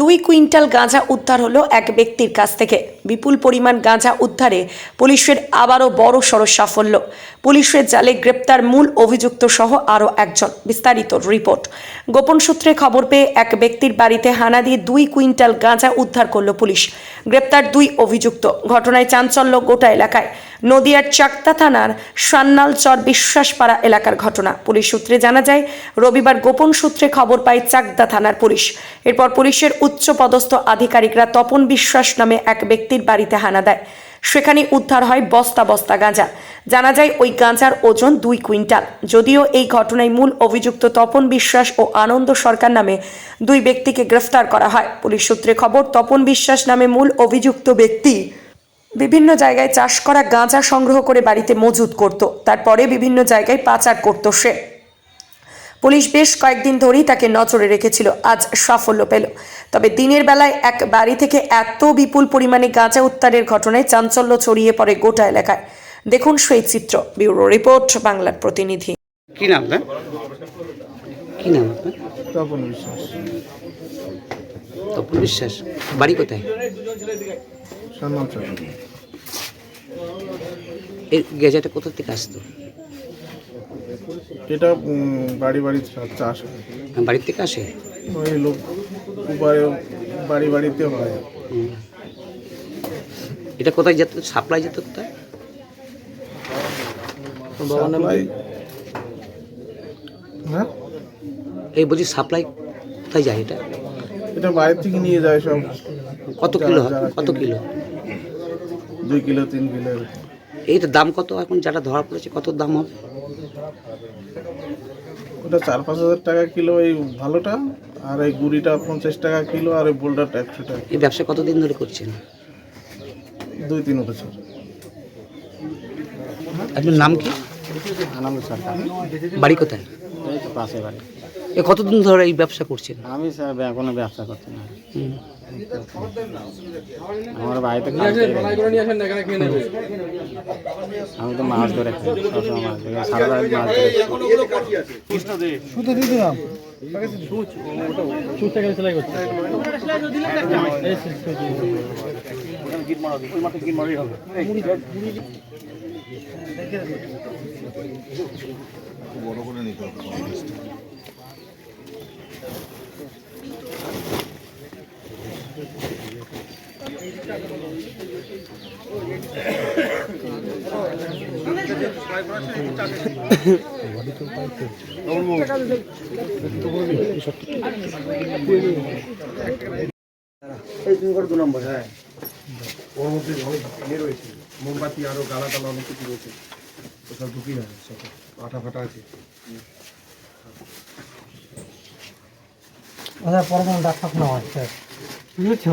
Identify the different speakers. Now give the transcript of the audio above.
Speaker 1: দুই কুইন্টাল গাঁজা উদ্ধার হলো এক ব্যক্তির কাছ থেকে। বিপুল পরিমাণ গাঁজা উদ্ধারে পুলিশের আবারও বড় সড় সাফল্য। পুলিশের জালে গ্রেপ্তার মূল অভিযুক্ত সহ আরও একজন। বিস্তারিত রিপোর্ট। গোপন সূত্রে খবর পেয়ে এক ব্যক্তির বাড়িতে হানা দিয়ে দুই কুইন্টাল গাঁজা উদ্ধার করল পুলিশ। গ্রেপ্তার দুই অভিযুক্ত। ঘটনায় চাঞ্চল্য গোটা এলাকায়। নদিয়ার চাকতা থানার সান্নাল চর বিশ্বাসপাড়া এলাকার ঘটনা। পুলিশ সূত্রে জানা যায়, রবিবার গোপন সূত্রে খবর পায় চাকদা থানার পুলিশ। এরপর পুলিশের উচ্চ পদস্থ আধিকারিকরা তপন বিশ্বাস নামে এক ব্যক্তির বাড়িতে হানা দেয়। সেখানে উদ্ধার হয় বস্তা বস্তা গাঁজা। জানা যায়, ওই গাঁজার ওজন দুই কুইন্টাল। যদিও এই ঘটনায় মূল অভিযুক্ত তপন বিশ্বাস ও আনন্দ সরকার নামে দুই ব্যক্তিকে গ্রেফতার করা হয়। পুলিশ সূত্রে খবর, তপন বিশ্বাস নামে মূল অভিযুক্ত ব্যক্তি বিভিন্ন জায়গায় চাষ করা গাঁজা সংগ্রহ করে বাড়িতে মজুত করত। তারপরে বিভিন্ন জায়গায় পাচার করত সে। পুলিশ বেশ কয়েকদিন ধরেই তাকে নজরে রেখেছিল। আজ সাফল্য পেল। তবে দিনের বেলায় এক বাড়ি থেকে এত বিপুল পরিমাণে গাঁজা উত্তারের ঘটনায় চাঞ্চল্য ছড়িয়ে পড়ে গোটা এলাকায়। দেখুন সেই চিত্র। ব্যুরো রিপোর্ট বাংলার প্রতিনিধি।
Speaker 2: কি নাম কি নাম আপনার?
Speaker 3: তপন বিশ্বাস
Speaker 2: তপন বিশ্বাস বাড়ি কোথায়?
Speaker 3: সম্মান চক্র
Speaker 2: এই গেজাটা কোথা থেকে আসতো?
Speaker 3: এটা বাড়ি বাড়ি চাষ হয়।
Speaker 2: বাড়ির থেকে আসে?
Speaker 3: ওই লোক বাড়ি বাড়িতে হয়।
Speaker 2: এটা কোথায় যেত? সাপ্লাই যেত কোথায়?
Speaker 3: সাপ্লাই হ্যাঁ?
Speaker 2: এই বলছি সাপ্লাই কোথায় যায় এটা?
Speaker 3: এটা বাইরে থেকে নিয়ে যায় সব।
Speaker 2: কত কিলো হয়? কত কিলো?
Speaker 3: দুই কিলো তিন কিলো।
Speaker 2: এইটার দাম কত এখন? যারা ধরা পড়েছে কত দাম হবে?
Speaker 3: ওটা চার পাঁচ হাজার টাকা কিলো এই ভালোটা আর এই গুড়িটা পঞ্চাশ টাকা কিলো আর এই বোল্ডারটা একশো টাকা
Speaker 2: এই ব্যবসা কতদিন ধরে করছেন?
Speaker 3: দুই তিন বছর।
Speaker 2: আপনার নাম কি? বাড়ি কোথায়?
Speaker 4: পাশে বাড়ি।
Speaker 2: এ কতদিন ধরে এই ব্যবসা করছেন?
Speaker 4: আমি স্যার ব্যাগ- কোনো ব্যবসা করছি না। আমার বাড়িতে কাজটাই নেই। আমি তো মাছ ধরে খাই সবসময় মাছ ধরে সারা রাত মাছ ধরে খাই।
Speaker 5: ওর মধ্যে অনেক রয়েছে, মোমবাতি আরও গালা টালা অনেক কিছু রয়েছে। কোথাও ঢুকিয়ে না সাথে আঠা ফাটা আছে।
Speaker 6: পরমাণু ডাক্তার না হয় বুঝেছ?